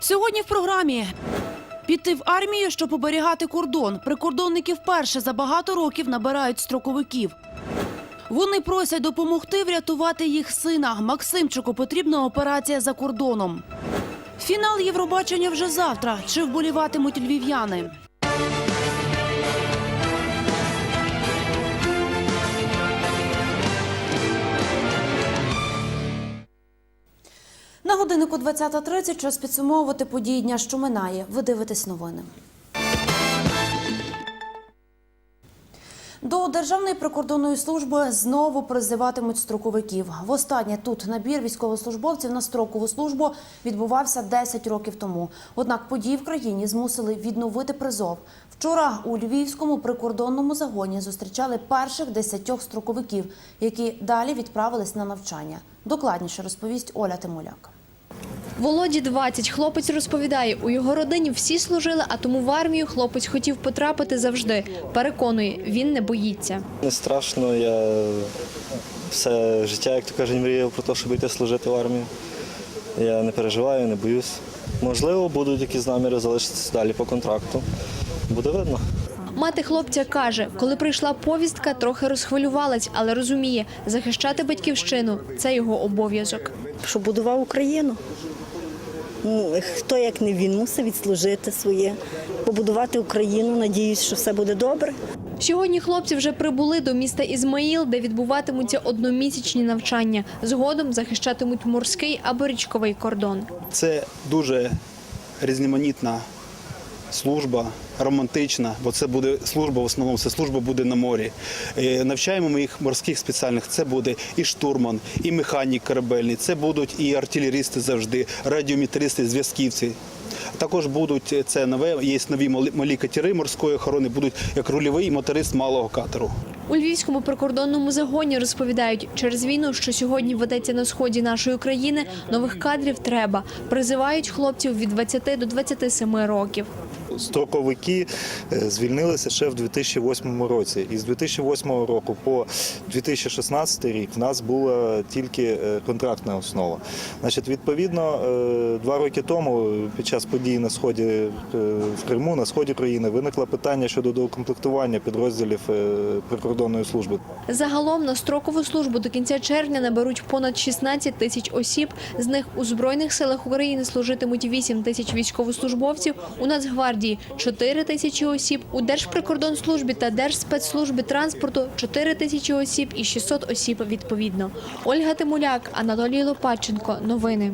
Сьогодні в програмі піти в армію, щоб оберігати кордон. Прикордонники вперше за багато років набирають строковиків. Вони просять допомогти врятувати їх сина. Максимчику потрібна операція за кордоном. Фінал Євробачення вже завтра. Чи вболіватимуть львів'яни? На годиннику 20.30 час підсумовувати події дня, що минає. Ви дивитесь новини. До Державної прикордонної служби знову призиватимуть строковиків. Востаннє тут набір військовослужбовців на строкову службу відбувався 10 років тому. Однак події в країні змусили відновити призов. Вчора у Львівському прикордонному загоні зустрічали перших десятьох строковиків, які далі відправились на навчання. Докладніше розповість Оля Тимуляк. Володі 20. Хлопець розповідає, у його родині всі служили, а тому в армію хлопець хотів потрапити завжди. Переконує, він не боїться. Не страшно, я все життя, як то кажуть, мріяв про те, щоб йти служити в армію. Я не переживаю, не боюсь. Можливо, будуть якісь наміри залишитися далі по контракту. Буде видно. Мати хлопця каже, коли прийшла повістка, трохи розхвилювалась, але розуміє, захищати батьківщину це його обов'язок. що будував Україну. Ну, хто як не він мусив відслужити своє, побудувати Україну. Надіюсь, що все буде добре. Сьогодні хлопці вже прибули до міста Ізмаїл, де відбуватимуться одномісячні навчання. Згодом захищатимуть морський або річковий кордон. Це дуже різноманітна служба, романтична, бо це буде служба в основному, це служба буде на морі. Е, Навчаємо ми їх морських спеціальних. Це буде і штурман, і механік корабельний, це будуть і артилерісти завжди, радіометристи, зв'язківці. Також будуть е, це нове, є нові малі- катери морської охорони, будуть як рульовий моторист малого катеру. У Львівському прикордонному загоні розповідають, через війну, що сьогодні ведеться на сході нашої країни, нових кадрів треба. Призивають хлопців від 20 до 27 років. Строковики е, звільнилися ще в 2008 році. І з 2008 року по 2016 рік в нас була тільки е, контрактна основа. Значить, відповідно, е, два роки тому, під час подій на сході в Криму, на сході країни, виникло питання щодо доукомплектування підрозділів прикордонної служби. Загалом на строкову службу до кінця червня наберуть понад 16 тисяч осіб. З них у Збройних силах України служитимуть 8 тисяч військовослужбовців, у Нацгвардії 4 тисячі осіб, у Держприкордонслужбі та Держспецслужбі транспорту 4 тисячі осіб і 600 осіб відповідно. Ольга Тимуляк, Анатолій Лопатченко. Новини.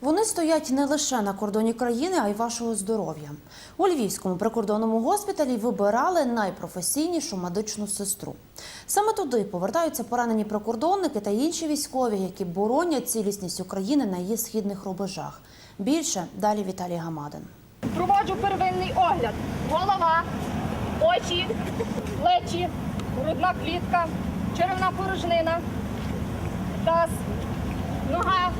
Вони стоять не лише на кордоні країни, а й вашого здоров'я. У Львівському прикордонному госпіталі вибирали найпрофесійнішу медичну сестру. Саме туди повертаються поранені прикордонники та інші військові, які боронять цілісність України на її східних рубежах. Більше далі Віталій Гамадин. Проводжу первинний огляд. Голова, очі, плечі, грудна клітка, черевна порожнина, таз, нога.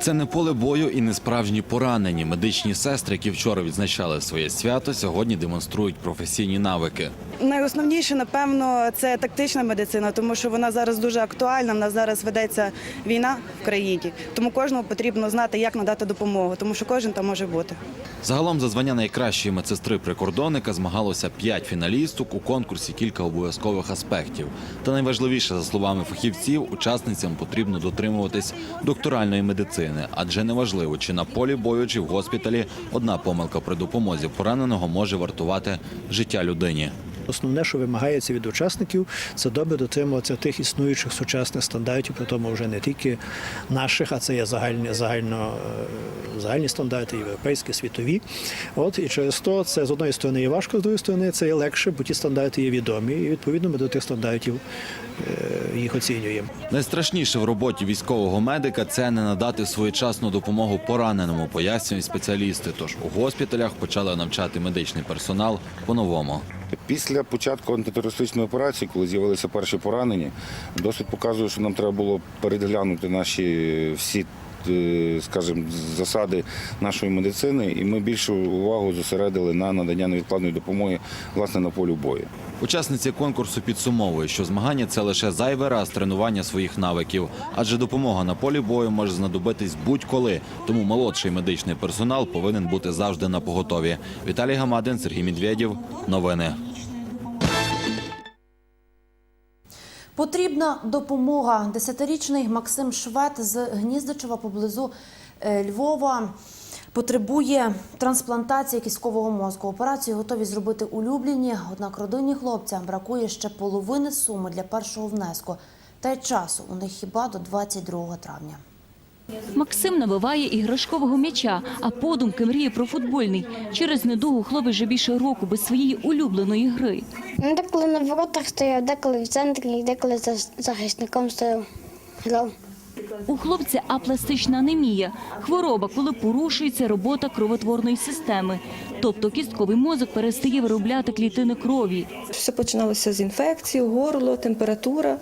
Це не поле бою і не справжні поранені. Медичні сестри, які вчора відзначали своє свято, сьогодні демонструють професійні навики. Найосновніше, напевно, це тактична медицина, тому що вона зараз дуже актуальна. В нас зараз ведеться війна в країні, тому кожному потрібно знати, як надати допомогу, тому що кожен там може бути. Загалом за звання найкращої медсестри прикордонника змагалося п'ять фіналісток у конкурсі кілька обов'язкових аспектів. Та найважливіше, за словами фахівців, учасницям потрібно дотримуватись докторальної медицини, адже неважливо, чи на полі бою, чи в госпіталі одна помилка при допомозі пораненого може вартувати життя людині. Основне, що вимагається від учасників, це добре дотримуватися тих існуючих сучасних стандартів, при тому вже не тільки наших, а це є загальні, загально, е, загальні стандарти, європейські, світові. От і через то це з одної сторони є важко, з другої сторони це є легше, бо ті стандарти є відомі, і відповідно ми до тих стандартів е, їх оцінюємо. Найстрашніше в роботі військового медика це не надати своєчасну допомогу пораненому, пояснюють спеціалісти. Тож у госпіталях почали навчати медичний персонал по-новому. Після початку антитерористичної операції, коли з'явилися перші поранені, досвід показує, що нам треба було переглянути наші всі скажімо, засади нашої медицини, і ми більшу увагу зосередили на надання невідкладної допомоги власне на полі бою. Учасниці конкурсу підсумовують, що змагання це лише зайвий раз тренування своїх навиків, адже допомога на полі бою може знадобитись будь-коли. Тому молодший медичний персонал повинен бути завжди на поготові. Віталій Гамадин, Сергій Медведєв. Новини. Потрібна допомога. Десятирічний Максим Швед з Гніздичева поблизу е, Львова потребує трансплантації кісткового мозку. Операцію готові зробити улюблені, однак родині хлопця бракує ще половини суми для першого внеску. Та й часу у них хіба до 22 травня. Максим набиває іграшкового м'яча, а подумки мріє про футбольний. Через недугу хлопець вже більше року без своєї улюбленої гри. Деколи на воротах стояв, деколи в центрі, деколи за захисником стояв. Грав. У хлопця апластична анемія – хвороба, коли порушується робота кровотворної системи. Тобто кістковий мозок перестає виробляти клітини крові. Все починалося з інфекції, горло, температура.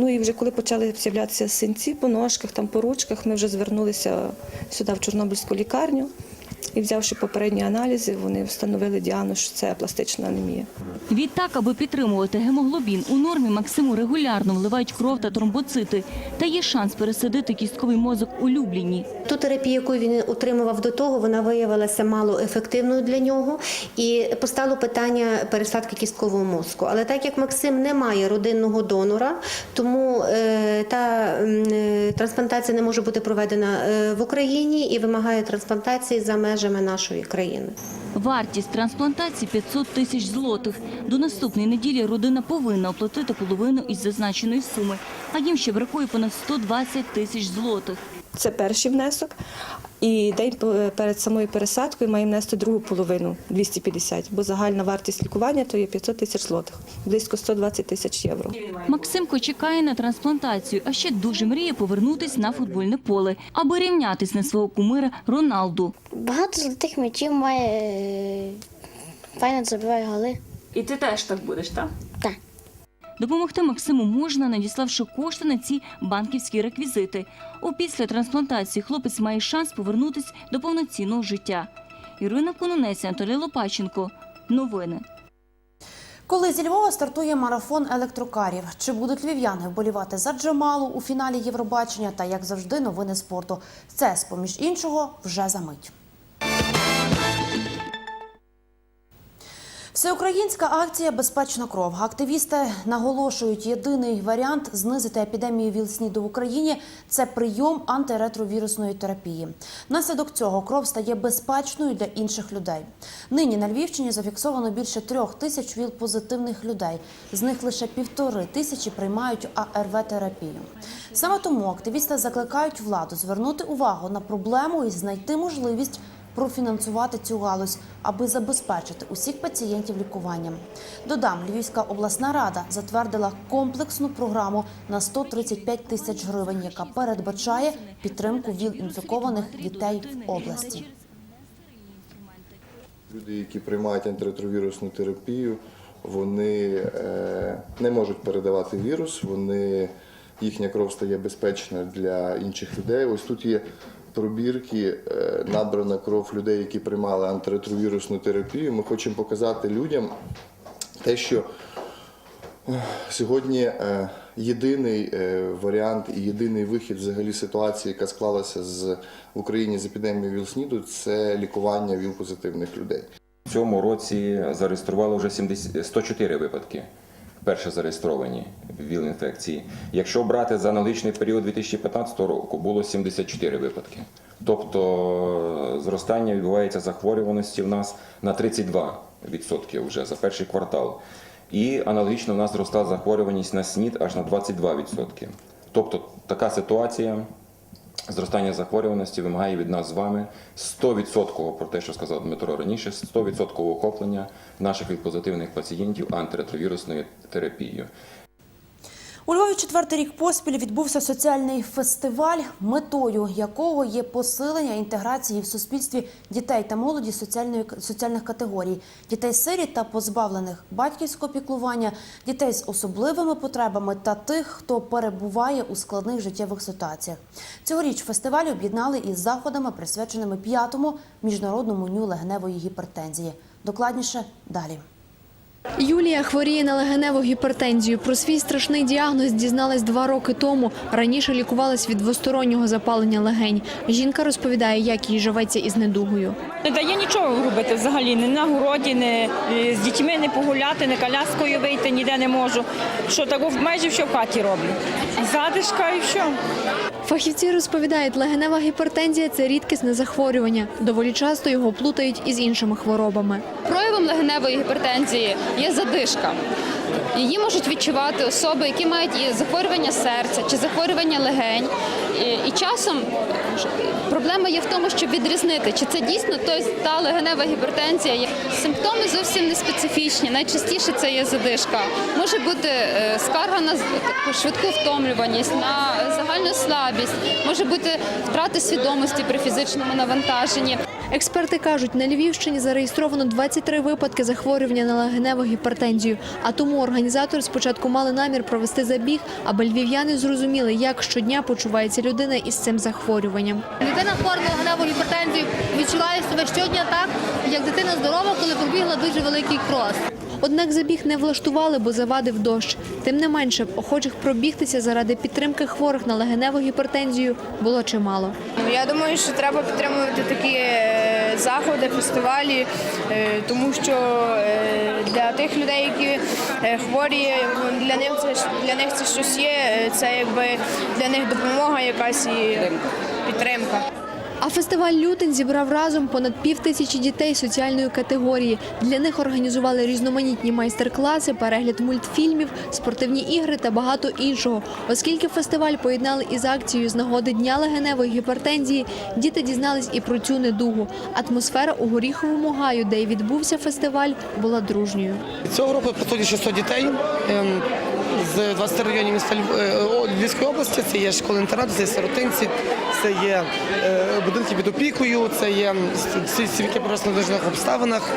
Ну і вже коли почали з'являтися синці по ножках, там по ручках, ми вже звернулися сюди в Чорнобильську лікарню. І взявши попередні аналізи, вони встановили діагноз, що це пластична анемія. Відтак, аби підтримувати гемоглобін, у нормі Максиму регулярно вливають кров та тромбоцити. Та є шанс пересадити кістковий мозок улюблені. Ту терапію, яку він отримував до того, вона виявилася мало ефективною для нього і постало питання пересадки кісткового мозку. Але так як Максим не має родинного донора, тому е, та е, трансплантація не може бути проведена е, в Україні і вимагає трансплантації за межами нашої країни. Вартість трансплантації 500 тисяч злотих. До наступної неділі родина повинна оплатити половину із зазначеної суми, а їм ще бракує понад 120 тисяч злотих. Це перший внесок. І день по- перед самою пересадкою маємо внести другу половину 250, бо загальна вартість лікування то є 500 тисяч злотих, близько 120 тисяч євро. Максимко чекає на трансплантацію, а ще дуже мріє повернутись на футбольне поле, аби рівнятись на свого кумира Роналду. Багато золотих м'ячів має, е, файно забиває голи. І ти теж так будеш, так? Так. Допомогти Максиму можна, надіславши кошти на ці банківські реквізити. Опісля трансплантації хлопець має шанс повернутись до повноцінного життя. Ірина Кононець, Анатолій Лопаченко. Новини. Коли зі Львова стартує марафон електрокарів, чи будуть львів'яни вболівати за Джамалу у фіналі Євробачення та як завжди новини спорту. Це з поміж іншого вже за мить. Всеукраїнська акція Безпечна кров. Активісти наголошують, єдиний варіант знизити епідемію ВІЛ-СНІДу в Україні це прийом антиретровірусної терапії. Внаслідок цього кров стає безпечною для інших людей. Нині на Львівщині зафіксовано більше трьох тисяч ВІЛ-позитивних людей. З них лише півтори тисячі приймають АРВ-терапію. Саме тому активісти закликають владу звернути увагу на проблему і знайти можливість профінансувати цю галузь, аби забезпечити усіх пацієнтів лікуванням. Додам, Львівська обласна рада затвердила комплексну програму на 135 тисяч гривень, яка передбачає підтримку ВІЛ-інфікованих дітей в області. Люди, які приймають антиретровірусну терапію, вони е, не можуть передавати вірус, вони, їхня кров стає безпечною для інших людей. Ось тут є пробірки, е, набрана кров людей, які приймали антиретровірусну терапію. Ми хочемо показати людям те, що е, сьогодні е, єдиний варіант і єдиний вихід взагалі ситуації, яка склалася з в Україні з епідемією ВІЛ-СНІДу, це лікування ВІЛ-позитивних людей. В цьому році зареєстрували вже 70, 104 випадки. Перше зареєстровані ВІЛ-інфекції. Якщо брати за аналогічний період 2015 року, було 74 випадки. Тобто зростання відбувається захворюваності в нас на 32% вже за перший квартал. І аналогічно в нас зросла захворюваність на СНІД аж на 22%. Тобто така ситуація зростання захворюваності вимагає від нас з вами 100% про те, що сказав Дмитро раніше, 100% охоплення наших від позитивних пацієнтів антиретровірусною терапією. У Львові четвертий рік поспіль відбувся соціальний фестиваль, метою якого є посилення інтеграції в суспільстві дітей та молоді соціальної соціальних категорій, дітей сиріт та позбавлених батьківського піклування, дітей з особливими потребами та тих, хто перебуває у складних життєвих ситуаціях. Цьогоріч фестиваль об'єднали із заходами, присвяченими п'ятому міжнародному дню легеневої гіпертензії. Докладніше далі. Юлія хворіє на легеневу гіпертензію. Про свій страшний діагноз дізналась два роки тому. Раніше лікувалась від двостороннього запалення легень. Жінка розповідає, як їй живеться із недугою. Не дає нічого робити взагалі, ні на городі, ні е, з дітьми не погуляти, ні коляскою вийти, ніде не можу. Що так майже все в хаті роблю. Задишка і все. Фахівці розповідають, легенева гіпертензія це рідкісне захворювання. Доволі часто його плутають із іншими хворобами. Проявом легеневої гіпертензії є задишка. Її можуть відчувати особи, які мають і захворювання серця чи захворювання легень. І, часом проблема є в тому, щоб відрізнити, чи це дійсно той, та легенева гіпертензія. Симптоми зовсім не специфічні. Найчастіше це є задишка. Може бути е, скарга на таку швидку втомлюваність, на загальну слабість, може бути втрата свідомості при фізичному навантаженні. Експерти кажуть, на Львівщині зареєстровано 23 випадки захворювання на легеневу гіпертензію. А тому організатори спочатку мали намір провести забіг, аби львів'яни зрозуміли, як щодня почувається людина із цим захворюванням. Дитина хвора на легеневу гіпертензію відчуває себе щодня так, як дитина здорова, коли пробігла дуже великий крос. Однак забіг не влаштували, бо завадив дощ. Тим не менше, охочих пробігтися заради підтримки хворих на легеневу гіпертензію було чимало. Ну, Я думаю, що треба підтримувати такі е, заходи, фестивалі, е, тому що е, для тих людей, які хворі, для них це для них це щось є. Це якби для них допомога якась і підтримка. А фестиваль Лютень зібрав разом понад пів тисячі дітей соціальної категорії. Для них організували різноманітні майстер-класи, перегляд мультфільмів, спортивні ігри та багато іншого. Оскільки фестиваль поєднали із акцією з нагоди Дня легеневої гіпертензії, діти дізнались і про цю недугу. Атмосфера у Горіховому гаю, де й відбувся фестиваль, була дружньою. Цього року приходить 600 дітей ем, з 20 районів міста е, Львівської області. Це є школи інтернату, це є сиротинці, це є е, будинки під опікою, це є сільські просто надежних обставинах.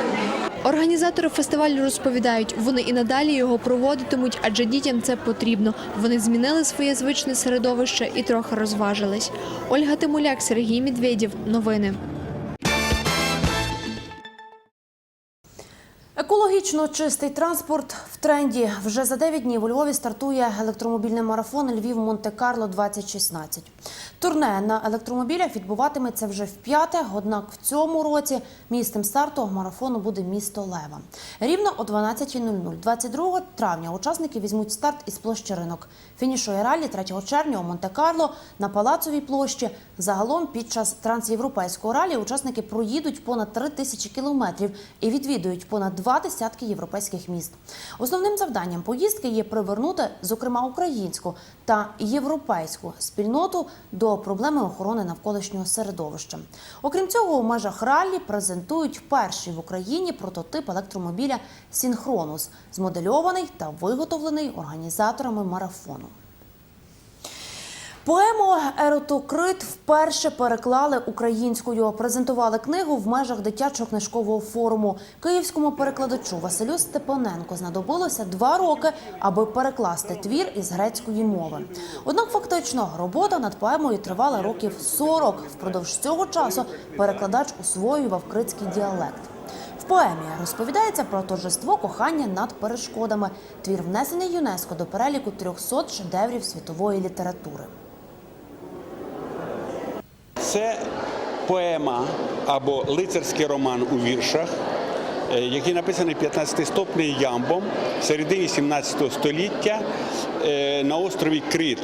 Організатори фестивалю розповідають, вони і надалі його проводитимуть, адже дітям це потрібно. Вони змінили своє звичне середовище і трохи розважились. Ольга Тимуляк, Сергій Медведєв. Новини. Екологічно чистий транспорт в тренді. Вже за 9 днів у Львові стартує електромобільний марафон Львів Монте-Карло 2016. Турне на електромобілях відбуватиметься вже в п'яте. Однак в цьому році місцем старту марафону буде місто Лева. Рівно о 12.00. 22 травня учасники візьмуть старт із площі ринок. Фінішує ралі 3 червня у Монте-Карло на Палацовій площі. Загалом під час трансєвропейського ралі учасники проїдуть понад 3 тисячі кілометрів і відвідують понад два десятки європейських міст. Основним завданням поїздки є привернути, зокрема, українську та європейську спільноту до проблеми охорони навколишнього середовища. Окрім цього, у межах раллі презентують перший в Україні прототип електромобіля Сінхронус, змодельований та виготовлений організаторами марафону. Поему Еротокрит вперше переклали українською. Презентували книгу в межах дитячого книжкового форуму. Київському перекладачу Василю Степаненко знадобилося два роки, аби перекласти твір із грецької мови. Однак фактично робота над поемою тривала років 40. Впродовж цього часу перекладач освоював критський діалект. В поемі розповідається про торжество кохання над перешкодами. Твір внесений ЮНЕСКО до переліку 300 шедеврів світової літератури. Це поема або лицарський роман у віршах, е, який написаний 15 стопний ямбом в середині 17 століття е, на острові Крит.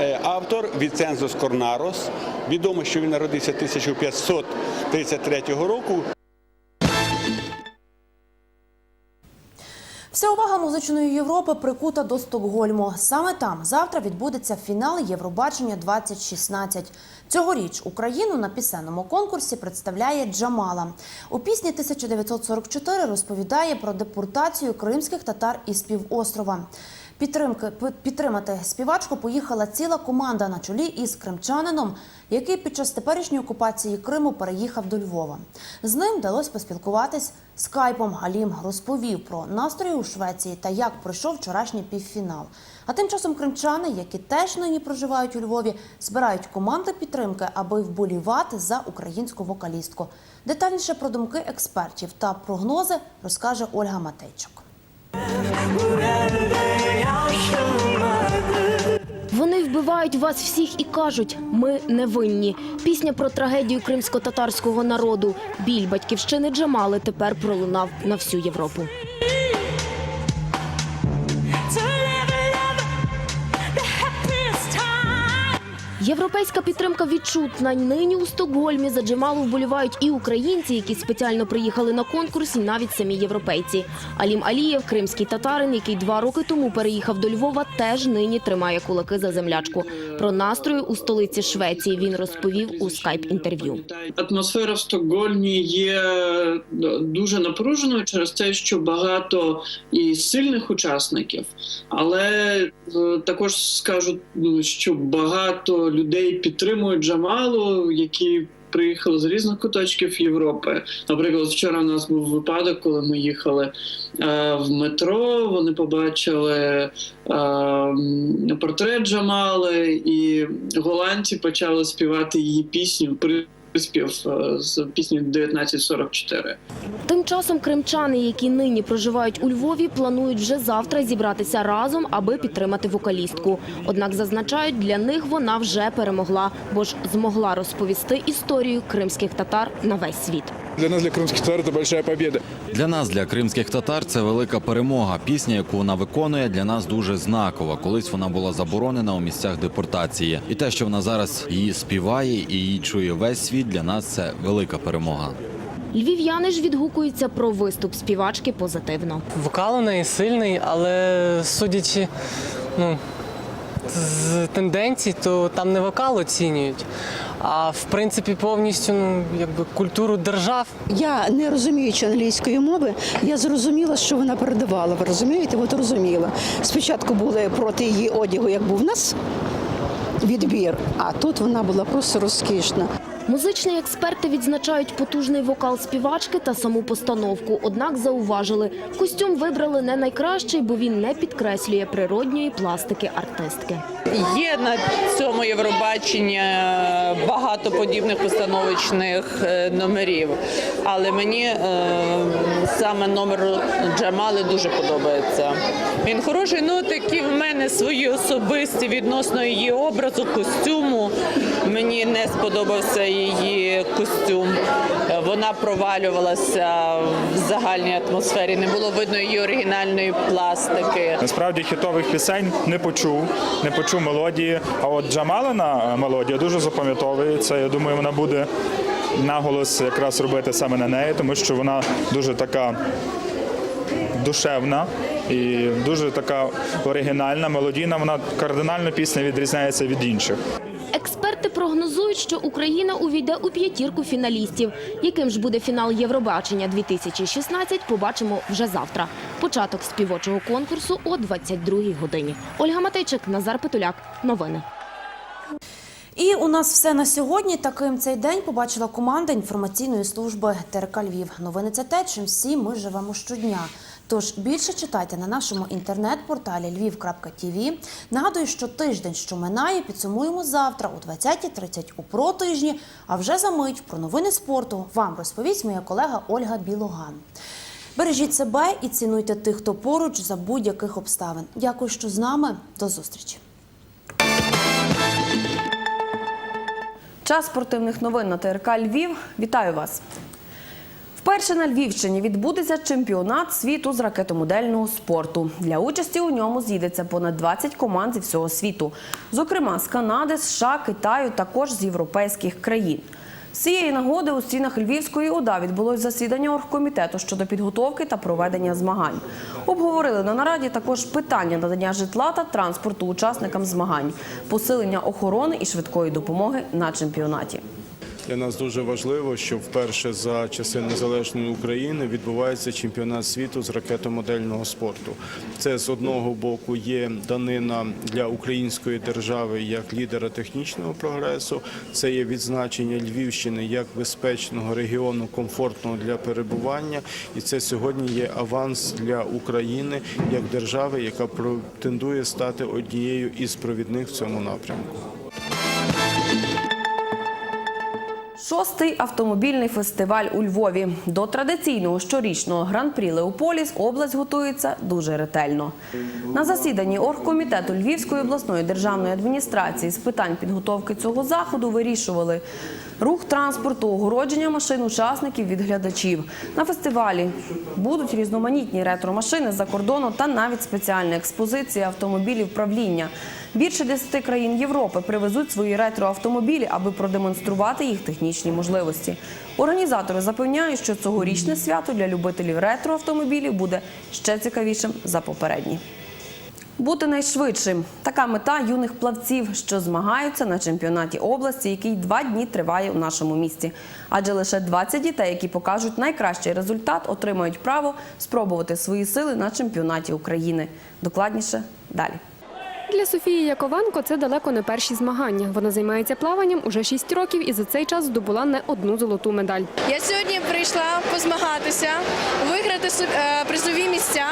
Е, Автор Віцензос Корнарос. Відомо, що він народився 1533 року. Вся увага музичної Європи прикута до Стокгольму. Саме там завтра відбудеться фінал Євробачення 2016. Цьогоріч Україну на пісенному конкурсі представляє Джамала. У пісні 1944 розповідає про депортацію кримських татар із півострова. Підтримки підтримати співачку поїхала ціла команда на чолі із кримчанином, який під час теперішньої окупації Криму переїхав до Львова. З ним вдалося поспілкуватись скайпом. Галім розповів про настрої у Швеції та як пройшов вчорашній півфінал. А тим часом кримчани, які теж нині проживають у Львові, збирають команди підтримки, аби вболівати за українську вокалістку. Детальніше про думки експертів та прогнози розкаже Ольга Матейчук. Вони вбивають вас всіх і кажуть: ми не винні. Пісня про трагедію кримсько-татарського народу. Біль батьківщини Джамали тепер пролунав на всю Європу. Європейська підтримка відчутна. Нині у Стокгольмі за Джамалу вболівають і українці, які спеціально приїхали на конкурс, і навіть самі європейці. Алім Алієв, кримський татарин, який два роки тому переїхав до Львова, теж нині тримає кулаки за землячку. Про настрої у столиці Швеції він розповів у скайп-інтерв'ю. Атмосфера в Стокгольмі є е, дуже напруженою через те, що багато і сильних учасників, але е, також скажу, ну, що багато людей підтримують Джамалу, які приїхали з різних куточків Європи. Наприклад, вчора у нас був випадок, коли ми їхали е, в метро. Вони побачили е, портрет Джамали, і голландці почали співати її пісню. Приспів е, з пісні 1944. Тим часом кримчани, які нині проживають у Львові, планують вже завтра зібратися разом, аби підтримати вокалістку. Однак зазначають, для них вона вже перемогла, бо ж змогла розповісти історію кримських татар на весь світ. Для нас, для крымских татар, это большая победа. Для нас, для кримських татар, це велика перемога. Пісня, яку вона виконує, для нас дуже знакова. Колись вона була заборонена у місцях депортації. І те, що вона зараз її співає і її чує весь світ, для нас це велика перемога. Львів'яни ж відгукуються про виступ співачки позитивно. Вокал у неї сильний, але судячи ну, з тенденцій, то там не вокал оцінюють, а в принципі повністю ну, якби, культуру держав. Я не розуміючи англійської мови, я зрозуміла, що вона передавала. Ви розумієте? От розуміла. Спочатку були проти її одягу, як був у нас відбір, а тут вона була просто розкішна. Музичні експерти відзначають потужний вокал співачки та саму постановку. Однак зауважили, костюм вибрали не найкращий, бо він не підкреслює природньої пластики артистки. Є на цьому Євробаченні багато подібних постановочних е, номерів, але мені е, саме номер Джамали дуже подобається. Він хороший, ну такі в мене свої особисті відносно її образу, костюму. Мені не сподобався її костюм. Е, Вона провалювалася в загальній атмосфері, не було видно її оригінальної пластики. Насправді хітових пісень не почув, не почув мелодії. А от Джамалина мелодія дуже запам'ятовується. Я думаю, вона буде наголос якраз робити саме на неї, тому що вона дуже така душевна і дуже така оригінальна, мелодійна. Вона кардинально пісня відрізняється від інших. Експерти прогнозують, що Україна увійде у п'ятірку фіналістів. Яким ж буде фінал Євробачення 2016, побачимо вже завтра. Початок співочого конкурсу о 22-й годині. Ольга Матейчик, Назар Петуляк. Новини. І у нас все на сьогодні. Таким цей день побачила команда інформаційної служби ТРК Львів. Новини це те, чим всі ми живемо щодня. Тож більше читайте на нашому інтернет-порталі lviv.tv. Нагадую, що тиждень, що минає, підсумуємо завтра о 20.30 у протижні. А вже за мить про новини спорту вам розповість моя колега Ольга Білоган. Бережіть себе і цінуйте тих, хто поруч за будь-яких обставин. Дякую, що з нами. До зустрічі. Час спортивних новин на ТРК Львів. Вітаю вас. Вперше на Львівщині відбудеться чемпіонат світу з ракетомодельного спорту. Для участі у ньому з'їдеться понад 20 команд зі всього світу, зокрема з Канади, США, Китаю, також з європейських країн. З цієї нагоди у стінах Львівської ОДА відбулось засідання оргкомітету щодо підготовки та проведення змагань. Обговорили на нараді також питання надання житла та транспорту учасникам змагань, посилення охорони і швидкої допомоги на чемпіонаті. Для нас дуже важливо, що вперше за часи незалежної України відбувається чемпіонат світу з ракетомодельного спорту. Це з одного боку є данина для української держави як лідера технічного прогресу. Це є відзначення Львівщини як безпечного регіону, комфортного для перебування, і це сьогодні є аванс для України як держави, яка претендує стати однією із провідних в цьому напрямку. Шостий автомобільний фестиваль у Львові. До традиційного щорічного гран-прі Леополіс область готується дуже ретельно. На засіданні оргкомітету Львівської обласної державної адміністрації з питань підготовки цього заходу вирішували рух транспорту, огородження машин учасників від глядачів. На фестивалі будуть різноманітні ретро-машини за кордону та навіть спеціальна експозиція автомобілів правління. Більше 10 країн Європи привезуть свої ретроавтомобілі, аби продемонструвати їх технічні можливості. Організатори запевняють, що цьогорічне свято для любителів ретроавтомобілів буде ще цікавішим за попередні. Бути найшвидшим така мета юних плавців, що змагаються на чемпіонаті області, який два дні триває у нашому місті. Адже лише 20 дітей, які покажуть найкращий результат, отримають право спробувати свої сили на чемпіонаті України. Докладніше далі. Для Софії Яковенко це далеко не перші змагання. Вона займається плаванням уже 6 років і за цей час здобула не одну золоту медаль. Я сьогодні прийшла позмагатися, виграти е, призові місця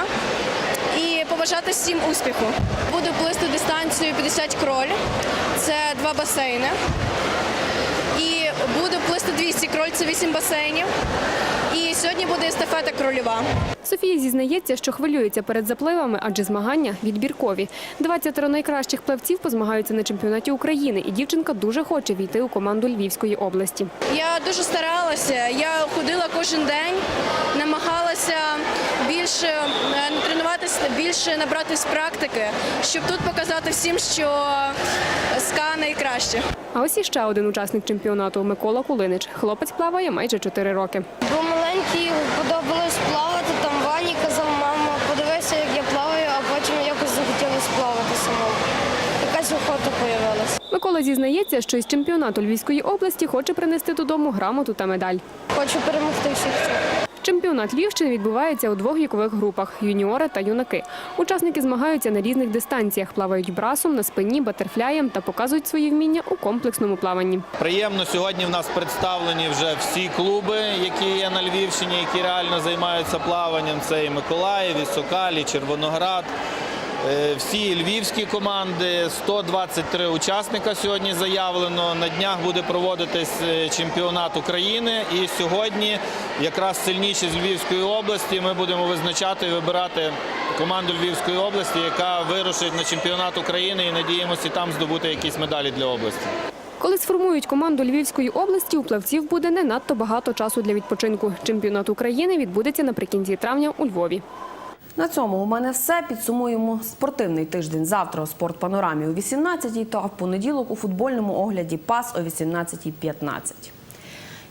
і побажати всім успіху. Буду плисти дистанцію 50 кроль, це два басейни. І буду плисти 200 кроль, це 8 басейнів. І сьогодні буде естафета крольова. Софія зізнається, що хвилюється перед запливами, адже змагання відбіркові. 20 найкращих плавців позмагаються на чемпіонаті України, і дівчинка дуже хоче війти у команду Львівської області. Я дуже старалася. Я ходила кожен день, намагалася більше е, тренуватися, більше набратись практики, щоб тут показати всім, що СКА найкраще. А ось іще один учасник чемпіонату Микола Кулинич. Хлопець плаває майже 4 роки. Бо маленький подобалось плавати, там Вані казав, мама, подивися, як я плаваю, а потім якось захотілося плавати самому. Якась охота появилася. Микола зізнається, що із чемпіонату Львівської області хоче принести додому грамоту та медаль. Хочу перемогти всіх цих. Чемпіонат Львівщини відбувається у двох вікових групах юніори та юнаки. Учасники змагаються на різних дистанціях, плавають брасом, на спині, батерфляєм та показують свої вміння у комплексному плаванні. Приємно сьогодні в нас представлені вже всі клуби, які є на Львівщині, які реально займаються плаванням. Це і Миколаїв, і Сокалі, і Червоноград. Е, Всі львівські команди, 123 учасника сьогодні заявлено. На днях буде проводитись е, чемпіонат України. І сьогодні якраз сильніші з Львівської області ми будемо визначати і вибирати команду Львівської області, яка вирушить на чемпіонат України і надіємося там здобути якісь медалі для області. Коли сформують команду Львівської області, у плавців буде не надто багато часу для відпочинку. Чемпіонат України відбудеться наприкінці травня у Львові. На цьому у мене все. Підсумуємо спортивний тиждень завтра у спортпанорамі о 18-й та в понеділок у футбольному огляді ПАС о 18.15.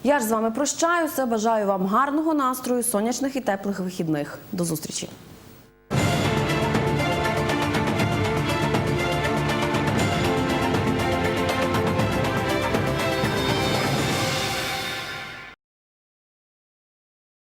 Я ж з вами прощаюся. Бажаю вам гарного настрою, сонячних і теплих вихідних. До зустрічі.